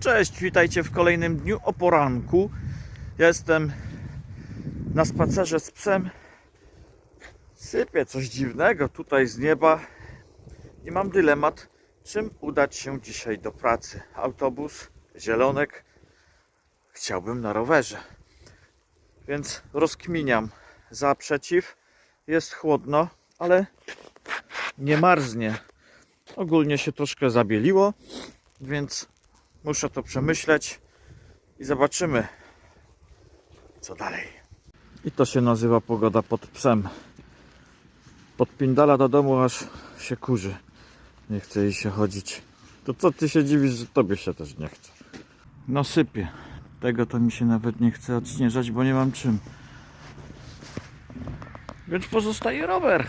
Cześć, witajcie w kolejnym dniu o poranku. Jestem na spacerze z psem. Sypie coś dziwnego tutaj z nieba i mam dylemat, czym udać się dzisiaj do pracy. Autobus, zielonek. Chciałbym na rowerze. Więc rozkminiam za przeciw. Jest chłodno, ale nie marznie. Ogólnie się troszkę zabieliło, więc muszę to przemyśleć i zobaczymy, co dalej. I to się nazywa pogoda pod psem. Pod pindala do domu aż się kurzy. Nie chce jej się chodzić. To co ty się dziwisz, że tobie się też nie chce? No sypie. Tego to mi się nawet nie chce odśnieżać, bo nie mam czym. Więc pozostaje rower.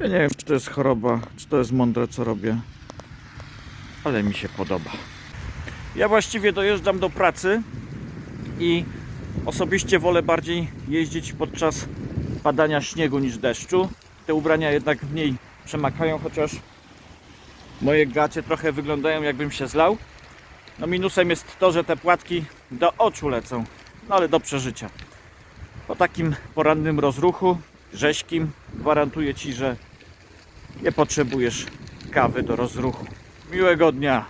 Ja nie wiem, czy to jest choroba, czy to jest mądre, co robię, ale mi się podoba. Ja właściwie dojeżdżam do pracy i osobiście wolę bardziej jeździć podczas padania śniegu niż deszczu. Te ubrania jednak mniej przemakają, chociaż moje gacie trochę wyglądają jakbym się zlał. No minusem jest to, że te płatki do oczu lecą, no ale do przeżycia. Po takim porannym rozruchu, rzeźkim, gwarantuję Ci, że nie potrzebujesz kawy do rozruchu. Miłego dnia.